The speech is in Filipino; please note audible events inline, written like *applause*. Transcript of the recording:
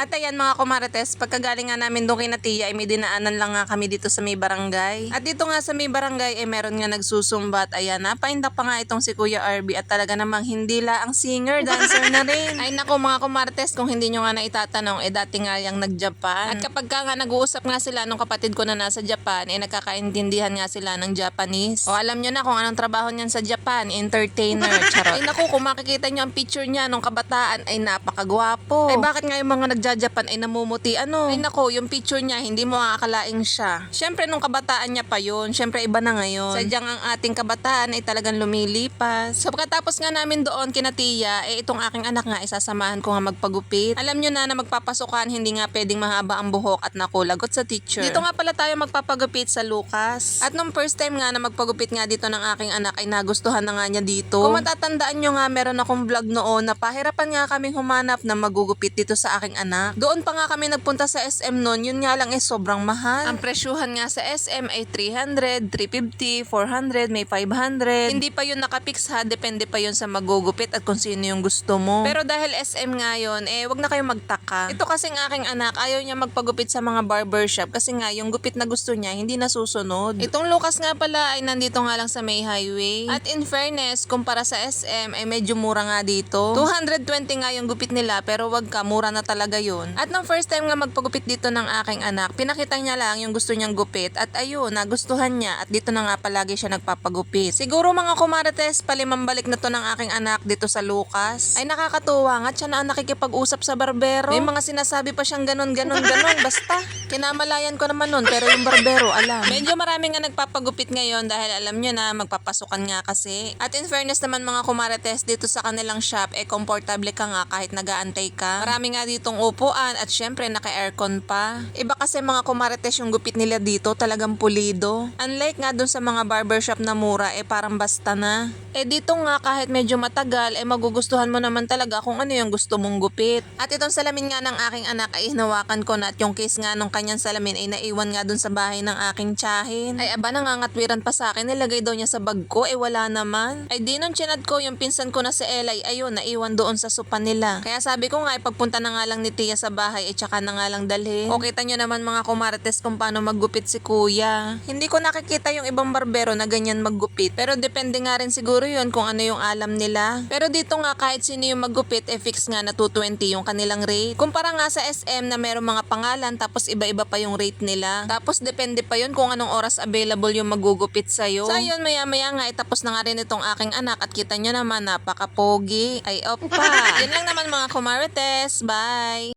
At ayan mga kumarites, pagkagaling nga namin doon kay Natia, ay may dinaanan lang nga kami dito sa may barangay. At dito nga sa may barangay, ay meron nga nagsusumbat. Ayan, napaindak pa nga itong si Kuya RB at talaga namang hindi la ang singer, dancer na rin. *laughs* Ay nako mga kumarites, kung hindi nyo nga na itatanong, eh dati nga yung nag-Japan. At kapag ka nga nag-uusap nga sila nung kapatid ko na nasa Japan, eh nagkakaintindihan nga sila ng Japanese. O alam nyo na kung anong trabaho niyan sa Japan, entertainer, *laughs* charot. Ay naku, kung makikita nyo ang picture niya nung kabataan, ay napakagwapo. Ay bakit nga yung mga nagja-Japan ay namumuti ano? Ay naku, yung picture niya, hindi mo makakalaing siya. Siyempre nung kabataan niya pa yun, siyempre iba na ngayon. Sadyang ang ating kabataan ay talagang lumilipas. So pagkatapos nga namin doon kina Tia, eh itong aking anak nga isasamahan ko nga magpagupit. Alam nyo na na magpapasukan, hindi nga pwedeng mahaba ang buhok at nakulagot sa teacher. Dito nga pala tayo magpapagupit sa Lucas. At nung first time nga na magpagupit nga dito ng aking anak ay nagustuhan na nga niya dito. Kung matatandaan nyo nga meron akong vlog noon na pahirapan nga kaming humanap na magugupit dito sa aking anak. Doon pa nga kami nagpunta sa SM noon, yun nga lang eh sobrang mahal. Ang presyuhan nga sa SM ay 300, 350, 400, may 500. Hindi pa yun nakapix ha, depende pa yun sa magugupit at kung sino yung gusto mo. Pero dahil SM nga yun, eh wag na kayong magtaka. Ito kasing aking anak, ayaw niya magpagupit sa mga barbershop kasi nga yung gupit na gusto niya hindi nasusunod. Itong Lucas nga pala ay nandito nga lang sa may highway. At in fairness, kumpara sa SM ay medyo mura nga dito. 220 nga yung gupit nila pero wag ka, mura na talaga yun. At nung first time nga magpagupit dito ng aking anak, pinakita niya lang yung gusto niyang gupit at ayun, nagustuhan niya at dito na nga palagi siya nagpapagupit. Siguro mga kumarates, palimang balik na to ng aking anak dito sa Lucas. Ay nakakatuwa nga, siya na ang nakikipag-usap sa barbero. May mga sinasabi pa siyang ganon, ganon, ganon. *laughs* Basta, kinamalayan ko naman nun pero yung barbero, alam. Medyo marami nga nagpapagupit ngayon dahil alam nyo na magpapasukan nga kasi. At in fairness naman mga kumarates, dito sa kanilang shop, eh komportable ka nga kahit nagaantay ka. Marami nga ditong upuan at syempre naka-aircon pa. Iba kasi mga kumarates yung gupit nila dito, talagang pulido. Unlike nga dun sa mga barbershop na mura, eh parang basta na. Eh dito nga kahit medyo matagal, eh magugustuhan mo naman talaga kung ano yung gusto mong gupit. At itong salamin nga ng aking anak ay hinawakan ko na at yung case nga nung kanyang salamin ay naiwan nga dun sa bahay ng aking tiyahin. Ay aba nangangatwiran pa sa akin, nilagay daw niya sa bag ko, eh wala naman. Ay di nung chinad ko yung pinsan ko na si Elay, ayun, naiwan doon sa sopa nila. Kaya sabi ko nga, ipagpunta na nga lang ni Tia sa bahay, eh tsaka na nga lang dalhin. O kita nyo naman mga kumarites kung paano maggupit si kuya. Hindi ko nakikita yung ibang barbero na ganyan maggupit. Pero depende nga rin siguro yun kung ano yung alam nila. Pero dito nga kahit sino yung maggupit, eh fix nga na 220 yung kanilang rate. Kumpara nga sa SM na merong mga pangalan tapos iba-iba pa yung rate nila. Tapos depende pa yun kung anong oras available yung magugupit sa'yo. So ayun, maya-maya nga, itapos na nga rin itong aking anak at kita nyo naman, napaka-pogi. Ay, opa. *laughs* Yan lang naman mga kumarites. Bye!